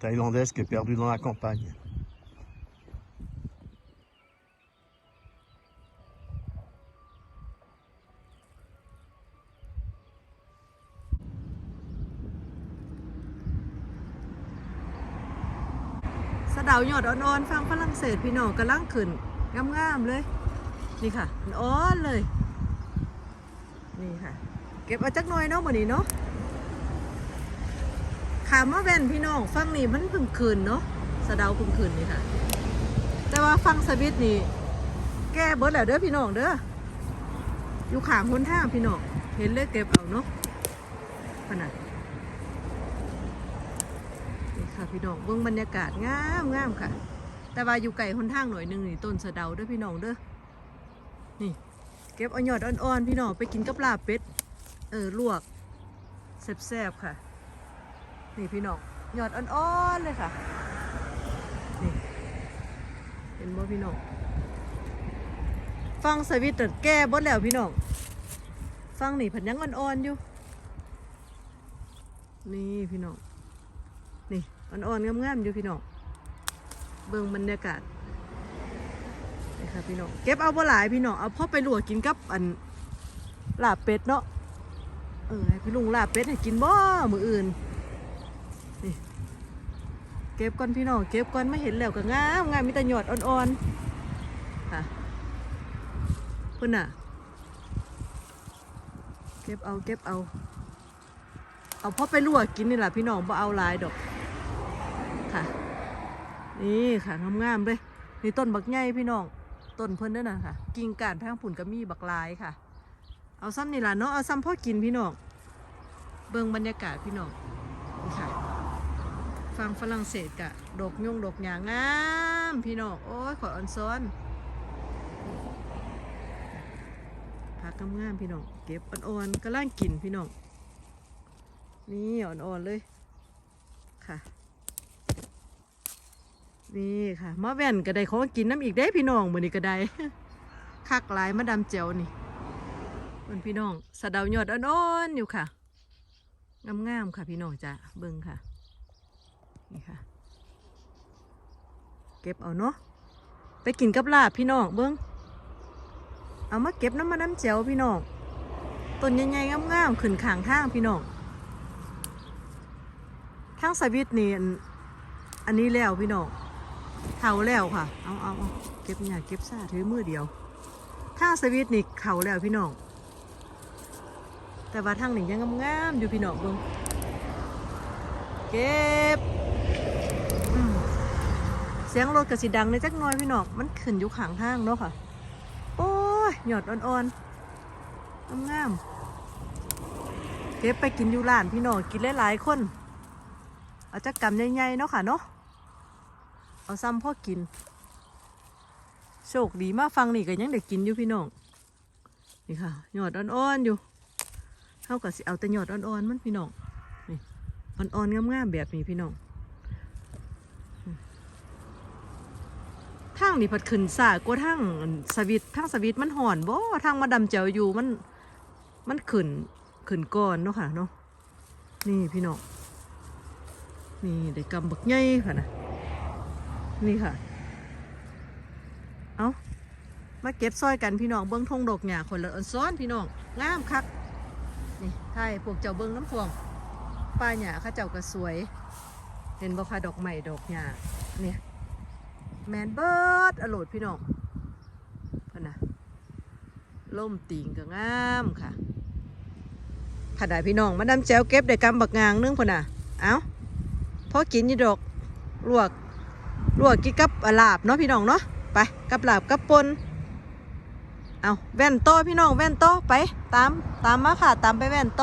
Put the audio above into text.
thaïlandaise qui est perdue dans la campagne. สะเดาหยอดอ่อนๆฟังฝรั่งเศสพี่น้องกำลังขึ้นงามๆเลย นี่ค่ะอ่อนเลย นี่ค่ะ เก็บเอาจักหน่อยเนาะมื้อนี้เนาะ ขามมาแว่นพี่น้องฟังนี่มันพิ่งคืนเนาะสะเดาพิ่งคืนนี่ค่ะ แต่ว่าฟังสวิตนี่แก้เบิดแล้วเด้อพี่น้องเด้ออยู่ขางหนท่าพี่น้องเห็นเลยเก็บเอาเนาะขนาดนี่ค่ะพี่น้องเบื้องบรรยากาศงามงามค่ะ แต่ว่าอยู่ไก่หนทางหน่อยหนึ่งนี่ต้นสะเดาเด้อพี่น้องเด้อนี่ เก็บเอายอดอ่อนๆพี่น้องไปกินกับลาบเป็ดเออลวกแซ่บๆค่ะ นี่พี่น้องยอดอ่อนๆเลยค่ะ นี่ เห็นบ่พี่น้อง ฟังสวิตต์แก้บดแล้วพี่น้อง ฟังนี่ผันยังอ่อนๆอยู่ นี่พี่น้อง นี่อ่อนๆงามๆอยู่พี่น้อง เบิ่งบรรยากาศนี่ค่ะพี่น้อง เก็บเอาบ่หลายพี่น้อง เอาพ่อไปลวกกินกับอันลาบเป็ดเนาะ เออพี่ลุงลาบเป็ดให้กินบ่ มืออื่น เก็บก่อนพี่น้องเก็บก่อนไม่เห็นแล้วก็งามงามมีแต่หยอดอ่อนๆค่ะเพิ่นน่ะ เก็บเอาเก็บเอา เอาพ่อไปลวกกินนี่แหละพี่น้องบ่เอาลายดอกค่ะ นี่ค่ะงามๆเลยนี่ต้นบักใหญ่พี่น้องต้นเพิ่นด้อนะค่ะ กิ่งก้านทางผุ่นก็มีบักลายค่ะ เอาซ้ำนี่ล่ะเนาะเอาซ้ำพ่อกินพี่น้องเบิ่งบรรยากาศพี่น้องนี่ค่ะ ฟังฝรั่งเศสกะดกยุ่งดกหยางงาม พี่น้องโอ้ยขออ่อนซ้อนผักงามๆพี่น้องเก็บอ่อนๆกำลังกินพี่น้องนี่อ่อนๆเลยค่ะนี่ค่ะมาแว่นก็ได้ของกินน้ำอีกได้พี่น้องมือนี้ก็ได้คักหลายมาดามเจียวนี่มันพี่น้องสะเดาหยอดอ่อนๆอยู่ค่ะงามๆค่ะพี่น้องจ้ะเบิ่งค่ะ นี่ค่ะ เก็บเอาเนาะไปกินกับลาบพี่น้องเบิ่งเอามาเก็บน้ำมาน้ำเจียวพี่น้องต้นใหญ่ๆงามๆขึ้นข้างทางพี่น้องทางสวิตนี่อันอันนี้แล้วพี่น้องเท่าแล้วค่ะ เอาเอาเอาเก็บเนี่ยเก็บซาถือมือเดียวทางสวิตนี่เข่าแล้วพี่น้องแต่ว่าทางหนี้ยังงามๆอยู่พี่น้องเบิ่งเก็บ สียงรถกระสีดังในจักหน้อยพี่น้องมันขึ้นอยู่ข้างทางเนาะค่ะ โอ้ยหยอดอ่อนๆงามๆเก็บไปกินอยู่ร้านพี่น้องกินหลายๆคน เอาจักกำใหญ่ๆเนาะค่ะเนาะเอาซ้ำพ่อกิน โชคดีมากฟังนี่ก็ยังได้กินอยู่พี่น้องนี่ค่ะหยอดอ่อนๆอยู่เท่ากับสิเอาแต่หยอดอ่อนๆมันพี่น้องนี่อ่อนๆงามๆแบบนี้พี่น้องอืม ทางนี่ผัดขึ้นสากว่าทางสวิตทางสวิตมันห่อนบ่ทางมาดำเจียวอยู่มัน มันขึ้นขึ้นก่อนเนาะค่ะเนาะนี่พี่น้องนี่ได้กำบักใหญ่ค่ะนะนี่ค่ะ เอามาเก็บซอยกันพี่น้องเบิ้องทงดอกหญ้าคนละอันซ้อนพี่น้องงามคักนี่ใช่พวกเจ้าเบิ้องน้ำพวงป้าหญ้าเข้าเจ้าก็สวย เห็นบ่คะดอกใหม่ดอกหญ้าเนี่ย แมนเบิร์ดอโลดพี่น้องพะนะล่มติงก็งามค่ะขนาดพี่น้องมาดำแจวเก็บได้กำบักงางนึงพะนะเอาพอกินยู่ดอกลวกลวกกินกับลาบเนาะพี่น้องเนาะไปกับลาบกับปนเอาแว่นโตพี่น้องแว่นโตไปตามตามมาค่ะตามไปแว่นโต